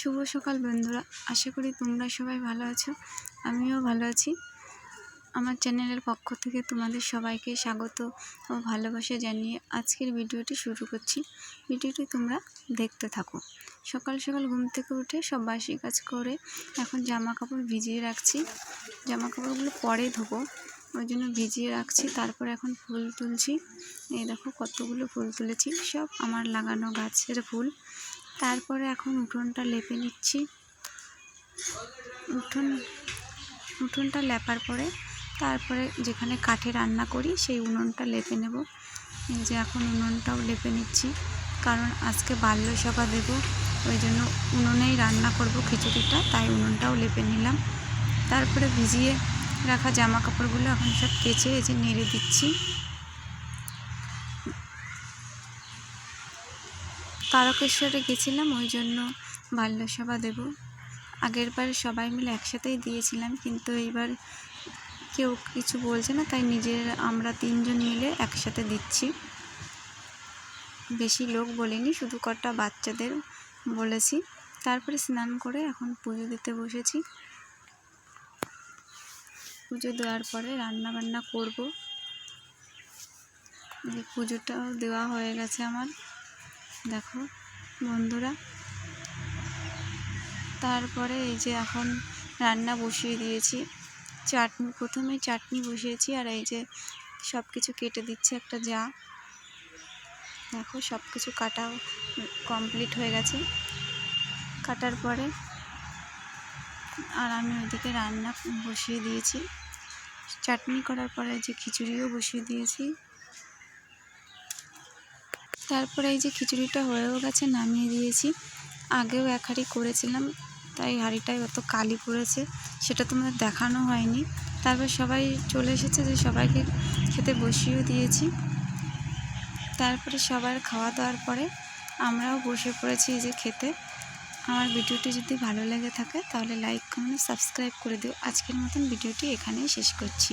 শুভ সকাল বন্ধুরা। আশা করি তোমরা সবাই ভালো আছো। আমিও ভালো আছি। আমার চ্যানেলের পক্ষ থেকে তোমাদের সবাইকে স্বাগত ও ভালোবাসা জানিয়ে আজকের ভিডিওটি শুরু করছি। ভিডিওটি তোমরা দেখতে থাকো। সকাল সকাল ঘুম থেকে উঠে সব বাসি কাজ করে এখন জামা কাপড় ভিজিয়ে রাখছি। জামা কাপড়গুলো পরে ধোবো, ওই জন্য ভিজিয়ে রাখছি। তারপর এখন ফুল তুলছি। এই দেখো কতগুলো ফুল তুলেছি। সব আমার লাগানো গাছের ফুল। তারপরে এখন উঠোনটা লেপে নিচ্ছি। উঠোন, উঠোনটা লেপার পরে তারপরে যেখানে কাঠে রান্না করি সেই উনুনটা লেপে নেব। এই যে এখন উনুনটাও লেপে নিচ্ছি। কারণ আজকে বাল্য সভা দেব, ওই জন্য উনুনেই রান্না করব খিচুড়িটা, তাই উনুনটাও লেপে নিলাম। তারপরে ভিজিয়ে রাখা জামা কাপড়গুলো এখন সব কেচে, এই যে নেড়ে দিচ্ছি। তারকেশ্বরে গেছিলাম ওই জন্য বাল্যসভা দেব। আগের বার সবাই মিলে একসাথেই দিয়েছিলাম, কিন্তু এইবার কেউ কিছু বলছে না, তাই নিজের, আমরা তিনজন মিলে একসাথে দিচ্ছি। বেশি লোক বলিনি, শুধু কটা বাচ্চাদের বলেছি। তারপরে স্নান করে এখন পুজো দিতে বসেছি। পুজো দেওয়ার পরে রান্না বান্না করব পুজোটাও দেওয়া হয়ে গেছে আমার। দেখো, বন্ধুরা। তারপরে এই যে এখন রান্না বসিয়ে দিয়েছি। চাটনি, প্রথমে চাটনি বসিয়েছি আর এই যে সব কিছু কেটে দিচ্ছে একটা যা। দেখো সব কিছু কাটা কমপ্লিট হয়ে গেছে। কাটার পরে আর আমি ওইদিকে রান্না বসিয়ে দিয়েছি। চাটনি করার পরে যে খিচুড়িও বসিয়ে দিয়েছি। তারপরে এই যে খিচুড়িটা হয়েও গেছে, নামিয়ে দিয়েছি। আগেও এক হাঁড়ি করেছিলাম, তাই হাঁড়িটায় অত কালি পড়েছে, সেটা তোমাদের দেখানো হয়নি। তারপর সবাই চলে এসেছে যে সবাইকে খেতে বসিয়েও দিয়েছি। তারপরে সবার খাওয়া দাওয়ার পরে আমরাও বসে পড়েছি এই যে খেতে। আমার ভিডিওটি যদি ভালো লেগে থাকে, তাহলে লাইক, কমেন্ট, সাবস্ক্রাইব করে দিও। আজকের মতন ভিডিওটি এখানেই শেষ করছি।